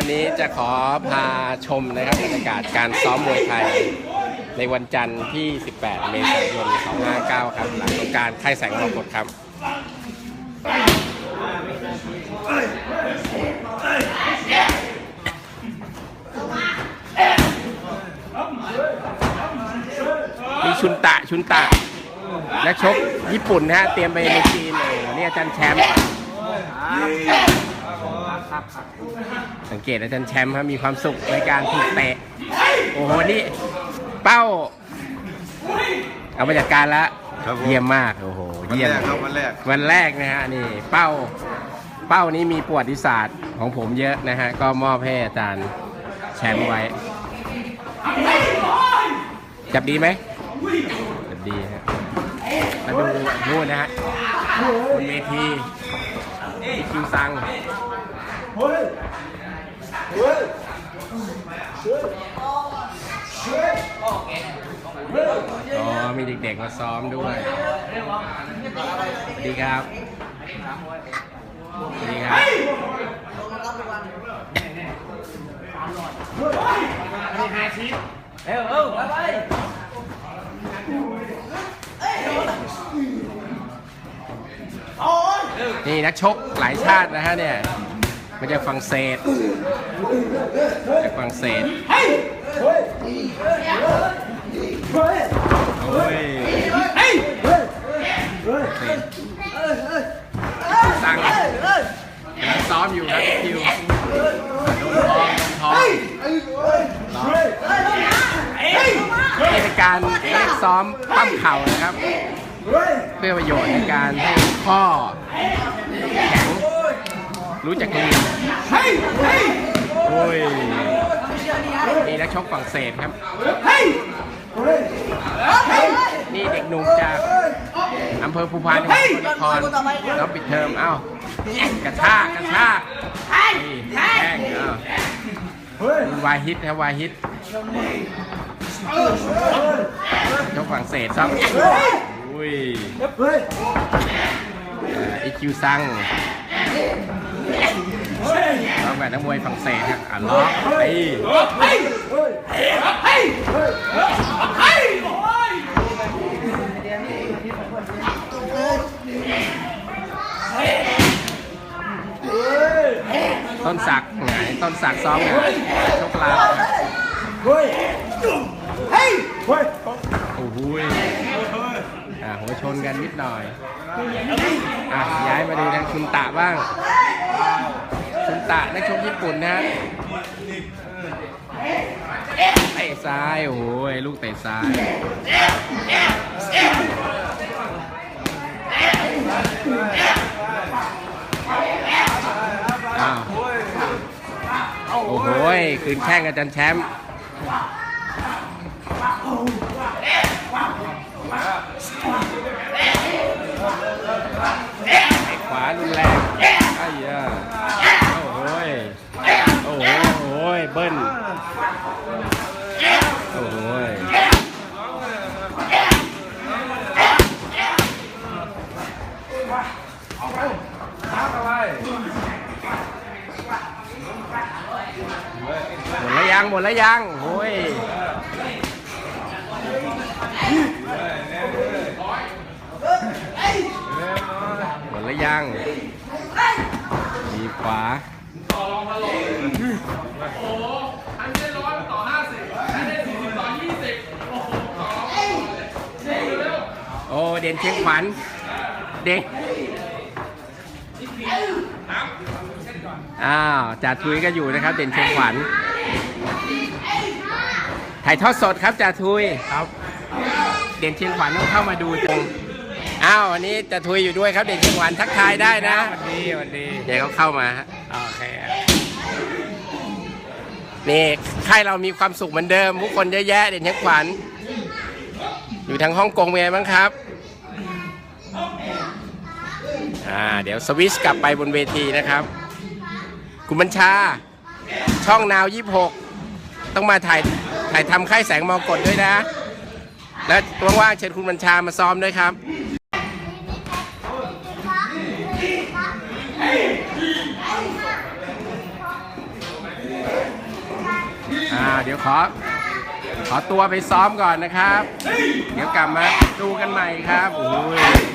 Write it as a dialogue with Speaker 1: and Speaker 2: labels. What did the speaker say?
Speaker 1: วันนี้จะขอพาชมนะครับบรรยากาศการซ้อมมวยไทย ในวันจันทร์ที่ 18 เมษายน259 ครับ หลังสงการค่ายแสงมรกตครับมีชุนตะชุนตะ นักชกญี่ปุ่นนะฮะ เตรียมไปในจีนโอ้โหนี่อาจารย์แชมป์ สังเกตอาจารย์แชมป์ครับมีความสุขในการถูกเตะ โอ้โห นี่เป้า เอามาจัดการแล้ว
Speaker 2: ครับผม
Speaker 1: เยี่ยมมาก โอ้โห
Speaker 2: วัน
Speaker 1: เยี่ย
Speaker 2: แร
Speaker 1: ม
Speaker 2: กครับวันแรก
Speaker 1: วันแรกนะฮะนี่เป้าเป้านี้มีประวัติศาสตร์ของผมเยอะนะฮะ ก็มอบให้อาจารย์แชมป์ไว้ จับดีไหมจับดีฮะมาดูนู่นนะฮะบนเวทีอีคิวซัง อ๋อ มีเด็กๆมาซ้อมด้วย สวัสดีครับ สวัสดีครับนี่นักชกหลายชาตินะฮะเนี่ย มาจากฝรั่งเศสจากฝรั่งเศสโอ้ยสั่งกำลังซ้อมอยู่ครับคิวโดนทองโดนทองซ้อมนี่เป็นการซ้อมปั้มเข่านะครับ เพื่อประโยชน์ในการให้ข้อแข็ง รู้จักลีนโอ้ยนี่นักชกฝรั่งเศสครับ นี่เด็กหนุ่มจากอำเภอภูพานจังหวัดสกลนครแล้วปิดเทอมเอ้ากระชากกระชากนี่แข้งเอ้าวายฮิตนะวายฮิตชกฝรั่งเศสซ้ำอุ้ยอีคิวซัง ต้องแบบนักมวยฝรั่งเศสครับอะล็อกไอ้ต้นสักไงต้นสักซ้อมไงชกลาวโอ้โหยอะหัวชนกันนิดหน่อยอะย้ายมาดูทางชุนตะบ้างชุน ตะนักชกญี่ปุ่นนะฮะเตะซ้ายโอ้ยลูกเตะซ้าย อ้าว โอ้โหคืนแข้งอาจารย์แชมป์ไอ้ขวารุนแรงไอ้เหี้ยโอ้โหยโอ้โหโอ้โหยเบิ้ลโอ้โหยหมดแล้วยัง หมดแล้วยังโอ้ยหมดแล้วยังดีขวา โอ้ เด่นเชียงขวัญเด็กอ้าวจ่าทุยก็อยู่นะครับ เด่นเชียงขวัญถ่ายทอดสดครับจ่าทุยครับ เด่นเชียงขวัญต้องเข้ามาดูตรงอ้าววันนี้จ่าทุยอยู่ด้วยครับ เด่นเชียงขวัญทักทายได้นะ
Speaker 3: วันดีวันดี
Speaker 1: เดี๋ยวเขาเข้ามาฮะ
Speaker 3: โอเค
Speaker 1: นี่ค่ายเรามีความสุขเหมือนเดิม ผู้คนเยอะแยะเด่นเชียงขวัญอยู่ทางฮ่องกงเป็นไงบ้างครับ อ่าเดี๋ยวสวิชกลับไปบนเวทีนะครับ คุณบัญชา ช่องนาวยี่หกต้องมาถ่ายถ่ายทำค่ายแสงมอกดด้วยนะ แล้วว่างๆเชิญคุณบัญชามาซ้อมด้วยครับ
Speaker 4: เเดี๋
Speaker 1: ยวขอ ขอตัวไปซ้อมก่อนนะครับ เดี๋ยวกลับมาดูกันใหม่ครับโอ้ย